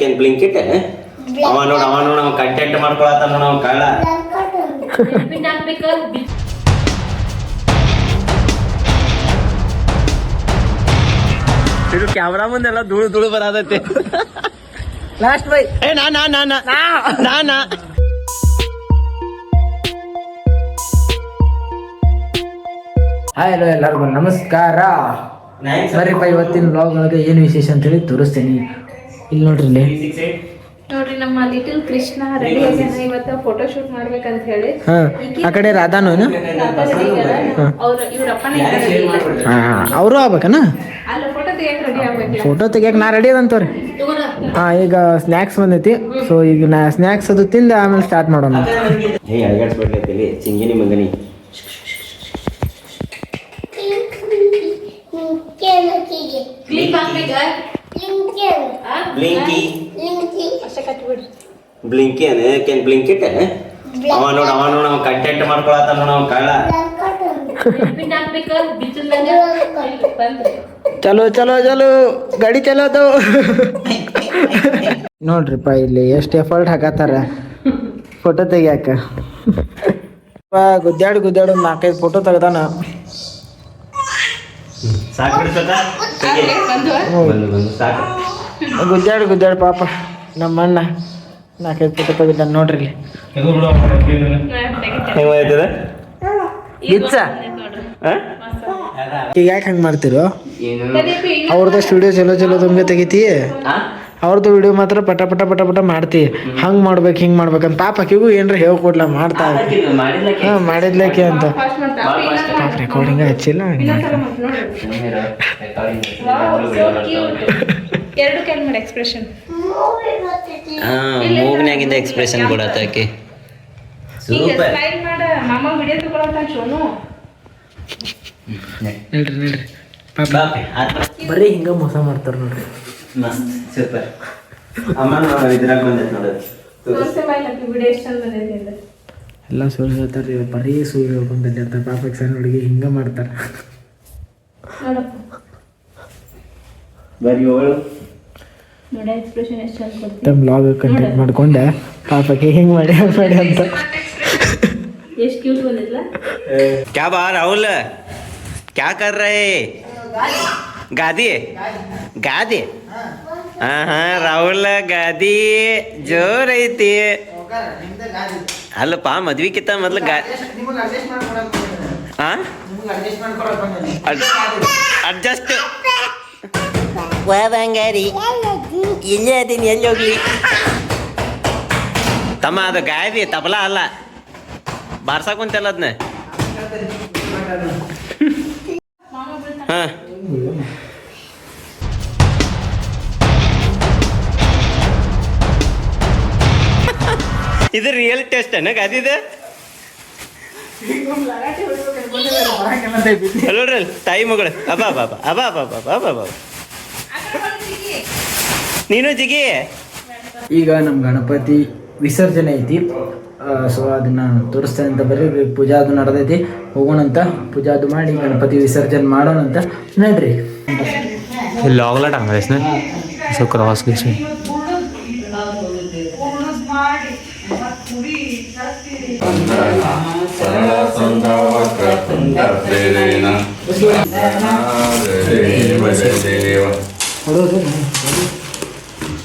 ಕೆನ್ ಬ್ಲಿಂಕಿಟ್ ಅವ ನೋಡ ಅವ ನೋಡ ಅವ ಕಂಟೆಂಟ್ ಮಾಡ್ಕೊಳತ್ತ ನೋಡ ಅವ ಹಾಕ್ಬೇಕ ಇದು ಕ್ಯಾಮ್ರಾ ಮುಂದೆಲ್ಲ ಧೂಳು ಧೂಳು ಬರತೈತಿ. ಲಾಸ್ಟ್ ಬೈ ಏ ನಾ ನಾ ನಾ ನಾ. ನಾ. ನಾ ಹಾಯ್ ಹಲೋ ಎಲ್ಲರಿಗೂ. ನಮಸ್ಕಾರ. ಬರ್ರಿಪ್ಪ ಇವತ್ತಿನ ಬ್ಲಾಗ್ ಒಳಗೆ ಏನು ವಿಶೇಷ ಅಂತೇಳಿ ತೋರಿಸ್ತೀನಿ. ಇಲ್ಲಿ ನೋಡ್ರಿ ಇಲ್ಲಿ ನೋಡ್ರಿ ನಮ್ಮ ಲಿಟಲ್ ಕೃಷ್ಣ ರೆಡಿ ಆಗ್ಯಾನ ಇವತ್ತ ಫೋಟೋ ಶೂಟ್ ಮಾಡ್ಬೇಕಂತ ಹೇಳಿ ಹಾ ಆ ಕಡೆ ರಾಧಾನು ಏನು ಅವ್ರ ಇವ್ರ ಅಪ್ಪನೇ ರೆಡಿ ಇಲ್ಲ ಹಾ ಅವರು ಆಗ್ಬೇಕನ ಅಲ್ಲ ಫೋಟೋ ತೆಗಿಯಕ್ ರೆಡಿ ಆಗಬೇಕು ಫೋಟೋ ತೆಗಿಯಕ್ಕೆ ನಾ ರೆಡಿ ಅದಂತವ್ರಿ ಹಾ ಈಗ ಸ್ನ್ಯಾಕ್ಸ್ ಬಂದೈತಿ ಸೊ ಈಗ ನಾ ಸ್ನ್ಯಾಕ್ಸ್ ಅದು ತಿಂದ ಆಮೇಲೆ ಸ್ಟಾರ್ಟ್ ಮಾಡೋಣ ಚಿಂಗಿನಿ ಮಂಗನಿ ಕ್ಲಿಪ್ ಹಾಕ್ಬೇಕ ಬ್ಲಿಂಕಿ ಅಷ್ಟೇ ಕಟ್ಬಿಡ್ರಿ ಬ್ಲಿಂಕಿ ಅನ ಕೆನ್ ಬ್ಲಿಂಕಿಟ್ ಅವ ನೋಡ ಅವ ನೋಡ ಅವ ಕಂಟೆಂಟ್ ಮಾಡ್ಕೊಳತ್ತ ನೋಡ ಅವ ಬಂದ್ರಿ. ಚಲೋ ಚಲೋ ಚಲೋ. ಗಾಡಿ ಚಲೋದು ನೋಡ್ರಿಪ್ಪ ಇಲ್ಲಿ ಎಷ್ಟು ಎಫರ್ಟ್ ಹಾಕತ್ತಾರ. ಫೋಟೋ ತೆಗಿಯಾಕ. ಗುದ್ದಾಡಿ ಗುದ್ದಾಡಿ ನಾಲ್ಕೈದು ಫೋಟೋ ತೆಗ್ದಾನ. ಸಾಕು ಸಾಕು. ಗುದ್ದಾಡಿ ಗುದ್ದಾಡು ಪಾಪ ನಮ್ಮ ಅಣ್ಣ ನಾಲ್ಕೈದು ಪುಟ್ಟ ತೆಗಿದ್ದಾನ ನೋಡ್ರಿ ಇಲ್ಲಿ. ಇಚ್ಚ ಈಗ ಯಾಕೆ ಹಂಗೆ ಮಾಡ್ತಿರೋ? ಅವ್ರದ್ದು ಸ್ಟುಡಿಯೋ ಚಲೋ ಚಲೋ ತುಂಬಿ ತೆಗಿತಿ ಅವ್ರದ್ದು ವಿಡಿಯೋ ಮಾತ್ರ ಪಟ ಪಟ ಪಟ ಪಟ ಮಾಡ್ತಿ ಹಂಗ್ ಮಾಡ್ಬೇಕು ಹಿಂಗ್ ಮಾಡ್ಬೇಕಂತ ಪಾಪ ಆಕಿಗೂ ಏನ್ರ ಹೇಳ್ಕೊಡ್ಲ ಮಾಡ್ತಾ ಹಾ ಮಾಡಿದ್ಲಕ್ಕೆ ಅಂತ. ಪಾಪ ರೆಕಾರ್ಡಿಂಗ್ ಹಚ್ಚಿಲ್ಲ ಎರಡು ಕೈ ಮಾಡಿ ಎಕ್ಸ್ಪ್ರೆಷನ್ ಹಾ ಮೂಗ್ನ್ಯಾಗಿಂದ ಎಕ್ಸ್ಪ್ರೆಷನ್ ಕೊಡತ್ತ ಆಕೆ. ಈಗ ಸೂಪರ್ ಸ್ಮೈಲ್ ಮಾಡ ಮಾಮ ವಿಡಿಯೋ ತಗೊಳತ್ತ ಶೋನು ನೋಡ್ರಿ ನೋಡ್ರಿ. ಬರೀ ಹಿಂಗ ಮೋಸ ಮಾಡ್ತಾರ ನೋಡ್ರಿ. ಮಸ್ತ್ ಸೂಪರ್ ಇದ್ರಾಗ ಬಂದೈತೆ ನೋಡೋದು ಎಲ್ಲ ಸುಳ್ಳು ಹೇಳ್ತಾರೆ ಬರೀ ಸುಳ್ಳು ಹೇಳ್ಕೊಂಡ್ ಅಂತ ಪಾಪ ಸಣ್ಣ ಹುಡುಗಿ ಹಿಂಗ ಮಾಡ್ತಾರ. ಬರೀ ಅವಳು ತಮ್ಮ ಬ್ಲಾಗ್ ಕಂಟೆಂಟ್ ಮಾಡ್ಕೊಂಡೆ. ಪಾಪಕ್ಕೆ ಹೆಂಗ್ ಮಾಡಿ ಅಂತ. ಕ್ಯಾ ಬಾ ರಾಹುಲ್? ಕ್ಯಾ ಗಾದಿ? ಗಾದಿ? ಹಾ ಹಾ ರಾಹುಲ್ ಗಾದಿ ಜೋರ್ ಐತಿ. ಅಲ್ಲಪ್ಪ ಕಿತ್ತ ಮೊದ್ಲು ಗಾ ಅಡ್ಜಸ್ಟ್ ವಾ ಬಂಗಾರಿ ಇಲ್ಲೇ ಅದೀನಿ ಎಲ್ಲಿ ಹೋಗ್ಲಿ? ತಮ್ಮ ಅದು ಗಾಯದಿ ತಬಲ ಅಲ್ಲ. ಬಾರ್ಸಾ ಕುಂತಲ್ಲ ಅದನ್ನ ಹಾ. ಇದು ರಿಯಲ್ ಟೆಸ್ಟ್ ಅನ್ನ ಗಾದಿದೆ ಹಲೋ ರೀ ತಾಯಿ ಮಗಳು. ಅಬಾ ಬಾಬಾ ಅಬಾ ಬಾಬಾ ಅಬಾ ಬಾಬಾ ನೀನು ಜಿಗಿ ಈಗ ನಮ್ಮ ಗಣಪತಿ ವಿಸರ್ಜನೆ ಐತಿ. ಸೊ ಅದನ್ನ ತೋರಿಸ್ತೇನೆ ಅಂತ ಬರೀ ಪೂಜಾ ಅದು ನಡೆದೈತಿ. ಹೋಗೋಣಂತ ಪೂಜಾ ಅದು ಮಾಡಿ ಗಣಪತಿ ವಿಸರ್ಜನೆ ಮಾಡೋಣಂತ ನಡ್ರಿ. ಲಾಗ್ಲಾಟ್ ಹಂಗ ಸೊ ಕ್ರಾಸ್ ಹೊಡೋದು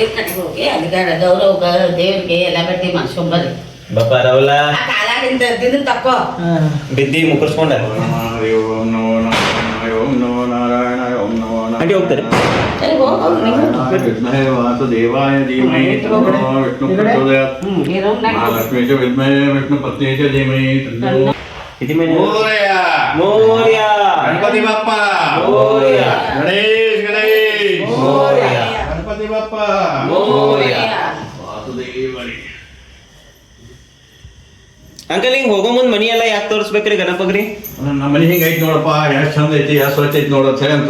ದೇವ್ರ ಕಡೆಗೆ ಹೋಗಿ ಅಧಿಕಾರ ಗೌರವ ದೇವ್ರಿಗೆ ಎಲ್ಲ ಬಡ್ಡಿ ಮಾಡ್ಸ್ಕೊಂಡ್ ಬರ್ರಿ ಬಪ್ಪ ರವಲ ಆ ಕಾಲಾಗಿಂದ ದಿನ ತಪ್ಪೋ ಬಿದ್ದಿ ಮುಕ್ಕರ್ಸ್ಕೊಂಡ ಹರಿ ಓಂ ನಮೋ ನಾರಾಯಣ ಹರಿ ಓಂ ನಮೋ ನಾರಾಯಣ ಹರಿ ಓಂ ನಮೋ ಅಡಿ ಹೋಗ್ತಾರೆ ವಿದ್ಮಹೇ ವಾಸುದೇವಾಯ ಧೀಮಹಿ ತನ್ನೋ ವಿಷ್ಣು ಪ್ರಚೋದಯಾತ್ ಮಹಾಲಕ್ಷ್ಮೀ ಚ ವಿದ್ಮಹೇ ವಿಷ್ಣು ಪತ್ನಿ ಚ ಧೀಮಹಿ ತನ್ನೋ ఇది మోరియా మోరియా గణపతి బప్ప మోరియా గణేష్ గణేష్ మోరియా ಶಿವಪ್ಪ ಅಂಕಲ್ ಹಿಂಗ್ ಹೋಗೋ ಮುಂದ್ ಮನಿ ಎಲ್ಲ ಯಾಕೆ ತೋರಿಸ್ಬೇಕ್ರಿ ಗಣಪಗ್ರಿ ನಮ್ಮ ಮನಿ ಹಿಂಗ ಐತಿ ನೋಡಪ್ಪ ಎಷ್ಟ್ ಚಂದ ಐತಿ ಎಷ್ಟ್ ಸ್ವಚ್ಛ ಐತಿ ನೋಡ ಅಂತ ಹೇಳಿ ಅಂತ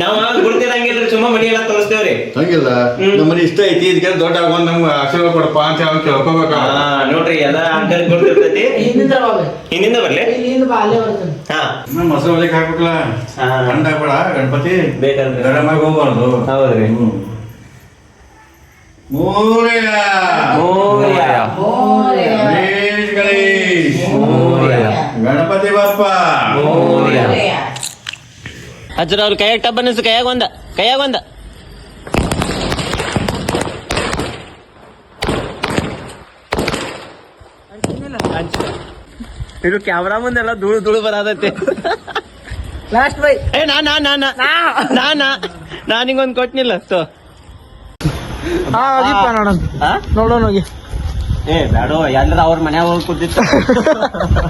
ನಾವ್ ಗುರ್ತಿರಂಗಿಲ್ರಿ ಸುಮ್ಮ ಮನಿ ಎಲ್ಲ ತೋರಿಸ್ತೇವ್ರಿ ಹಂಗಿಲ್ಲ ನಮ್ಮ ಮನೆ ಇಷ್ಟ ಐತಿ ಇದಕ್ಕೆ ದೊಡ್ಡ ಆಗೊಂಡ್ ನಮ್ಗೆ ಆಶೀರ್ವಾದ ಕೊಡಪ್ಪ ಅಂತ ಹೇಳಿ ಕೇಳ್ಕೋಬೇಕ ಹಾ ನೋಡ್ರಿ ಅದ ಅಂಕಲ್ ಗುರ್ತಿರ್ತೈತಿ ಹಿಂದಿಂದ ಬಾಬೆ ಹಿಂದಿಂದ ಬರ್ಲಿ ಇಲ್ಲಿಂದ ಬಾ ಅಲ್ಲೇ ಬರ್ತಾನೆ ಹಾ ನಮ್ಮ ಮೊಸರು ಒಳಗೆ ಹಾಕ್ಬೇಕಲ್ಲ ಹಾ. ಗಂಡ ಹಾಕ್ಬೇಡ ಗಣಪತಿ ಬೇಕಲ್ರಿ. ಗರಮಾಗಿ ಹೋಗ್ಬಾರ್ದು ಹೌದ್ರಿ ಹ್ಮ್. ಮೋರ್ಯ ಮೋರ್ಯ. ಹಚ್ರ ಅವ್ರ ಕೈಯಾಗ ಟಬ್ ಅನ್ನಿಸ್ ಕೈಯಾಗ ಒಂದ ಕೈಯಾಗ ಒಂದ. ಇದು ಕ್ಯಾಮ್ರಾ ಮುಂದೆಲ್ಲ ಧೂಳು ಧೂಳು ಬರತೈತಿ ಲಾಸ್ಟ್ ಬೈ ಏ ನಾ ನಾ ನಾ ನಾ. ನಾ. ನಾ ನಾ. ನಿಂಗೊಂದ್ ಕೊಟ್ನಿಲ್ಲ ಸೊ ಹಾ ಹೋಗಿಪ್ಪ ನೋಡೋಣ. ಹಾ ನೋಡೋಣ ಹೋಗಿ. ಏ ಬೇಡೋ ಎಲ್ಲರ ಅವ್ರ ಮನ್ಯಾಗ ಹೋಗಿ ಕೂತಿತ್ತು.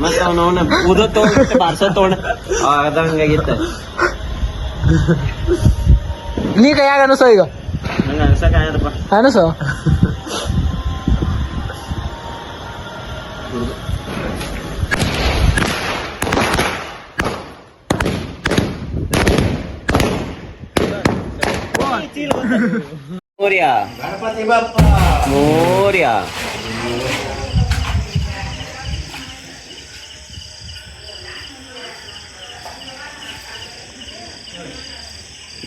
ಮತ್ತೆ ಅವನವನ ಅವನ ಉದ ತಗೊಂಡ್ ಬಾರ್ಸೋ ತೋಣ ಅದ ini kaya ano so igo? Nga, sa kaya pa. Ano so? Moria. Moria.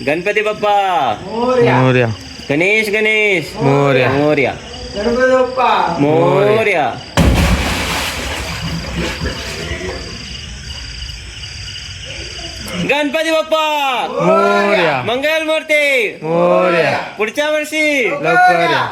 Ganpati Bappa. Morya. Ganesh Ganesh. Morya. Morya. Ganpati Bappa. Morya. Ganpati Bappa. Morya. मंगल मूर्ती. मोर्या. पुढच्या वर्षी. लवकर